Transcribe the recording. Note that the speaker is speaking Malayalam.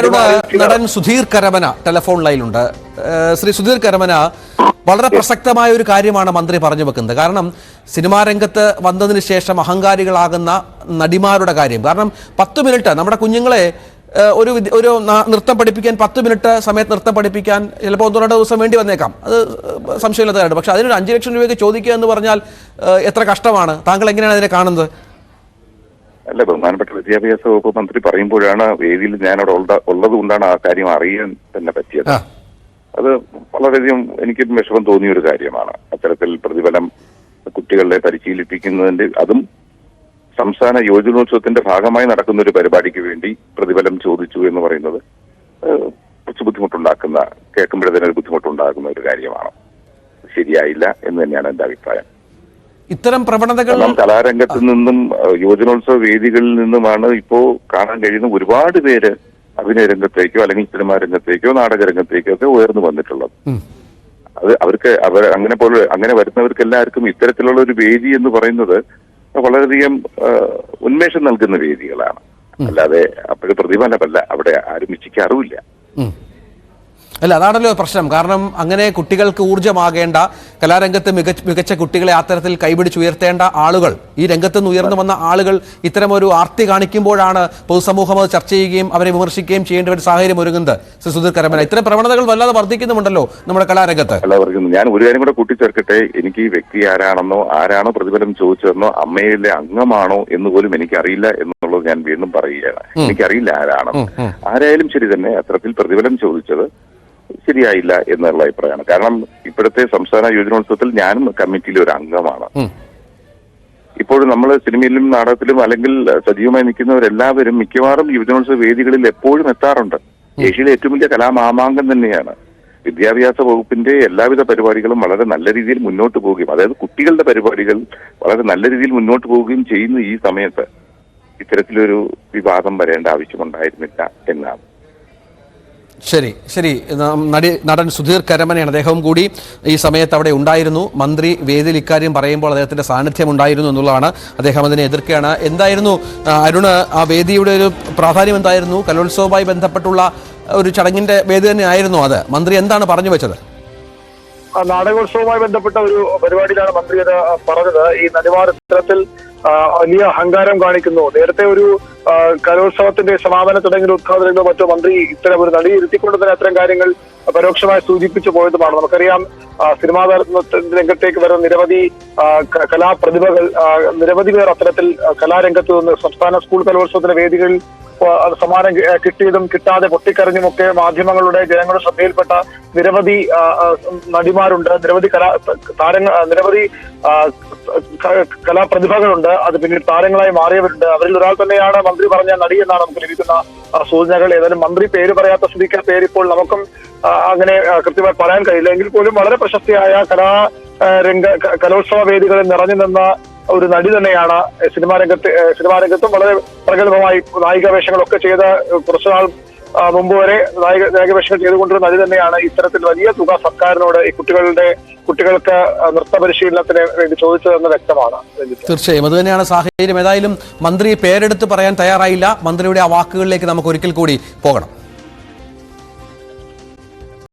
നടിമാരുടെ നടൻ സുധീർ കരമന ടെലിഫോൺ ലൈനിലുണ്ട്. ശ്രീ സുധീർ കരമന വളരെ പ്രസക്തമായ ഒരു കാര്യമാണ് മന്ത്രി പറഞ്ഞു വെക്കുന്നത്. കാരണം സിനിമാ രംഗത്ത് വന്നതിന് ശേഷം അഹങ്കാരികളാകുന്ന നടിമാരുടെ കാര്യം. കാരണം പത്ത് മിനിറ്റ് നമ്മുടെ കുഞ്ഞുങ്ങളെ ഒരു ഒരു നൃത്തം പഠിപ്പിക്കാൻ പത്ത് മിനിറ്റ് സമയത്ത് നൃത്തം പഠിപ്പിക്കാൻ ചിലപ്പോൾ ഒന്നോ രണ്ടോ ദിവസം വേണ്ടി വന്നേക്കാം. അത് സംശയമില്ലാത്തതാണ് പക്ഷെ അതിനൊരു അഞ്ച് ലക്ഷം രൂപയ്ക്ക് ചോദിക്കുക എന്ന് പറഞ്ഞാൽ എത്ര കഷ്ടമാണ്. താങ്കൾ എങ്ങനെയാണ് അതിനെ കാണുന്നത്? അല്ല ബഹുമാനപ്പെട്ട വിദ്യാഭ്യാസ വകുപ്പ് മന്ത്രി പറയുമ്പോഴാണ് വേദിയിൽ ഞാൻ അവിടെ ഉള്ള- ഉള്ളത് കൊണ്ടാണ് ആ കാര്യം അറിയാൻ തന്നെ പറ്റിയത്. അത് വളരെയധികം എനിക്ക് വിഷമം തോന്നിയ ഒരു കാര്യമാണ്. അത്തരത്തിൽ പ്രതിഫലം കുട്ടികളെ പരിശീലിപ്പിക്കുന്നതിന്റെ അതും സംസ്ഥാന യോജനോത്സവത്തിന്റെ ഭാഗമായി നടക്കുന്ന ഒരു പരിപാടിക്ക് വേണ്ടി പ്രതിഫലം ചോദിച്ചു എന്ന് പറയുന്നത് കുറച്ച് ബുദ്ധിമുട്ടുണ്ടാക്കുന്ന തന്നെ ഒരു ബുദ്ധിമുട്ടുണ്ടാക്കുന്ന ഒരു കാര്യമാണ്. ശരിയായില്ല എന്ന് തന്നെയാണ് എന്റെ അഭിപ്രായം. ഇത്തരം പ്രവണതകൾ കലാരംഗത്ത് നിന്നും യുവജനോത്സവ വേദികളിൽ നിന്നുമാണ് ഇപ്പോ കാണാൻ കഴിയുന്ന ഒരുപാട് പേര് അഭിനയ രംഗത്തേക്കോ അല്ലെങ്കിൽ സിനിമാ രംഗത്തേക്കോ നാടക രംഗത്തേക്കോ ഒക്കെ ഉയർന്നു വന്നിട്ടുള്ളത്. അത് അവർക്ക് അവർ അങ്ങനെ പോലെ അങ്ങനെ വരുന്നവർക്ക് എല്ലാവർക്കും ഇത്തരത്തിലുള്ള ഒരു വേദി എന്ന് പറയുന്നത് വളരെയധികം ഉന്മേഷം നൽകുന്ന വേദികളാണ്. അല്ലാതെ അപ്പോഴും പ്രതിഫലമല്ല അവിടെ ആരും ഇച്ഛിക്കാറുമില്ല. അല്ല അതാണല്ലോ പ്രശ്നം. കാരണം അങ്ങനെ കുട്ടികൾക്ക് ഊർജമാകേണ്ട കലാരംഗത്ത് മികച്ച മികച്ച കുട്ടികളെ അത്തരത്തിൽ കൈപിടിച്ചുയർത്തേണ്ട ആളുകൾ ഈ രംഗത്ത് നിന്ന് ഉയർന്നു വന്ന ആളുകൾ ഇത്തരമൊരു ഒരു ആർത്തി കാണിക്കുമ്പോഴാണ് പൊതുസമൂഹം അത് ചർച്ച ചെയ്യുകയും അവരെ വിമർശിക്കുകയും ചെയ്യേണ്ട ഒരു സാഹചര്യം ഒരുങ്ങുന്നത്. ശ്രീ സുധീർ കരമന ഇത്തരം പ്രവണതകൾ വല്ലാതെ വർദ്ധിക്കുന്നുണ്ടല്ലോ നമ്മുടെ കലാരംഗത്ത്. ഞാൻ ഒരു കാര്യം കൂടെ കൂട്ടിച്ചേർക്കട്ടെ. എനിക്ക് ഈ വ്യക്തി ആരാണെന്നോ ആരാണോ പ്രതിഫലം ചോദിച്ചതെന്നോ അമ്മയിലെ അംഗമാണോ എന്ന് പോലും എനിക്കറിയില്ല എന്നുള്ളത് ഞാൻ വീണ്ടും പറയുകയാണ്. എനിക്കറിയില്ല ആരാണെന്ന്. ആരായാലും ശരി തന്നെ അത്തരത്തിൽ പ്രതിഫലം ചോദിച്ചത് ശരിയായില്ല എന്നുള്ള അഭിപ്രായമാണ്. കാരണം ഇപ്പോഴത്തെ സംസ്ഥാന യുവജനോത്സവത്തിൽ ഞാനും കമ്മിറ്റിയിലെ ഒരു അംഗമാണ്. ഇപ്പോഴും നമ്മൾ സിനിമയിലും നാടകത്തിലും അല്ലെങ്കിൽ സജീവമായി നിൽക്കുന്നവരെല്ലാവരും മിക്കവാറും യുവജനോത്സവ വേദികളിൽ എപ്പോഴും എത്താറുണ്ട്. ഏഷ്യയിലെ ഏറ്റവും വലിയ കലാമാമാങ്കം തന്നെയാണ്. വിദ്യാഭ്യാസ വകുപ്പിന്റെ എല്ലാവിധ പരിപാടികളും വളരെ നല്ല രീതിയിൽ മുന്നോട്ട് പോവുകയും അതായത് കുട്ടികളുടെ പരിപാടികൾ വളരെ നല്ല രീതിയിൽ മുന്നോട്ട് പോവുകയും ചെയ്യുന്ന ഈ സമയത്ത് ഇത്തരത്തിലൊരു വിവാദം വരേണ്ട ആവശ്യമുണ്ടായിരുന്നില്ല എന്നാണ്. ശരി ശരി. നടി നടൻ സുധീർ കരമനയാണ്. അദ്ദേഹവും കൂടി ഈ സമയത്ത് അവിടെ ഉണ്ടായിരുന്നു. മന്ത്രി വേദിയിൽ ഇക്കാര്യം പറയുമ്പോൾ അദ്ദേഹത്തിന്റെ സാന്നിധ്യം ഉണ്ടായിരുന്നു എന്നുള്ളതാണ് അദ്ദേഹം അതിനെ എതിർക്കുകയാണ്. എന്തായിരുന്നു അരുണ് ആ വേദിയുടെ ഒരു പ്രാധാന്യം എന്തായിരുന്നു? കലോത്സവവുമായി ബന്ധപ്പെട്ടുള്ള ഒരു ചടങ്ങിന്റെ വേദി തന്നെ ആയിരുന്നു അത്. മന്ത്രി എന്താണ് പറഞ്ഞു വെച്ചത്? നാടകോത്സവവുമായി ബന്ധപ്പെട്ട ഒരു പരിപാടിയിലാണ് മന്ത്രി അത് പറഞ്ഞത്. ഈ നടിമാർ ഇത്തരത്തിൽ വലിയ അഹങ്കാരം കാണിക്കുന്നു. നേരത്തെ ഒരു കലോത്സവത്തിന്റെ സമാപന തുടങ്ങിയ ഉദ്ഘാടനങ്ങളോ മറ്റോ മന്ത്രി ഇത്തരം ഒരു നടി ഇരുത്തിക്കൊണ്ട് തന്നെ അത്തരം കാര്യങ്ങൾ പരോക്ഷമായി സൂചിപ്പിച്ചു പോയതുമാണ്. നമുക്കറിയാം സിനിമാ രംഗത്തേക്ക് വരുന്ന നിരവധി കലാപ്രതിഭകൾ നിരവധി പേർ അത്തരത്തിൽ കലാരംഗത്ത് നിന്ന് സംസ്ഥാന സ്കൂൾ കലോത്സവത്തിന്റെ വേദികളിൽ സമ്മാനം കിട്ടിയതും കിട്ടാതെ പൊട്ടിക്കരഞ്ഞുമൊക്കെ മാധ്യമങ്ങളുടെ ജനങ്ങളുടെ ശ്രദ്ധയിൽപ്പെട്ട നിരവധി നടിമാരുണ്ട്. നിരവധി കലാ താരങ്ങൾ നിരവധി കലാപ്രതിഭകളുണ്ട്. അത് പിന്നീട് താരങ്ങളായി മാറിയവരുണ്ട്. അവരിൽ ഒരാൾ തന്നെയാണ് മന്ത്രി പറഞ്ഞ നടി എന്നാണ് നമുക്ക് ലഭിക്കുന്ന സൂചനകൾ. ഏതായാലും മന്ത്രി പേര് പറയാത്ത സ്ഥിതിക്ക് പേര് ഇപ്പോൾ നമുക്കും അങ്ങനെ കൃത്യമായി പറയാൻ കഴിയില്ല. എങ്കിൽ പോലും വളരെ പ്രശസ്തിയായ കലാ രംഗ കലോത്സവ വേദികളിൽ നിറഞ്ഞു നിന്ന ഒരു നടി തന്നെയാണ്. സിനിമാ രംഗത്ത് സിനിമാ രംഗത്തും വളരെ പ്രഗത്ഭമായി നായിക വേഷങ്ങളൊക്കെ ചെയ്ത കുറച്ചു കുറച്ചുനാൾ മുമ്പ് വരെ നായിക നായിക വേഷങ്ങൾ ചെയ്തുകൊണ്ടിരുന്ന നടി തന്നെയാണ് ഇത്തരത്തിൽ വലിയ തുക സർക്കാരിനോട് ഈ കുട്ടികളുടെ കുട്ടികൾക്ക് നൃത്ത പരിശീലനത്തിന് വേണ്ടി ചോദിച്ചതെന്ന് വ്യക്തമാണ്. തീർച്ചയായും. അത് തന്നെയാണ് സാഹചര്യം. ഏതായാലും മന്ത്രി പേരെടുത്ത് പറയാൻ തയ്യാറായില്ല. മന്ത്രിയുടെ ആ വാക്കുകളിലേക്ക് നമുക്ക് ഒരിക്കൽ കൂടി പോകണം.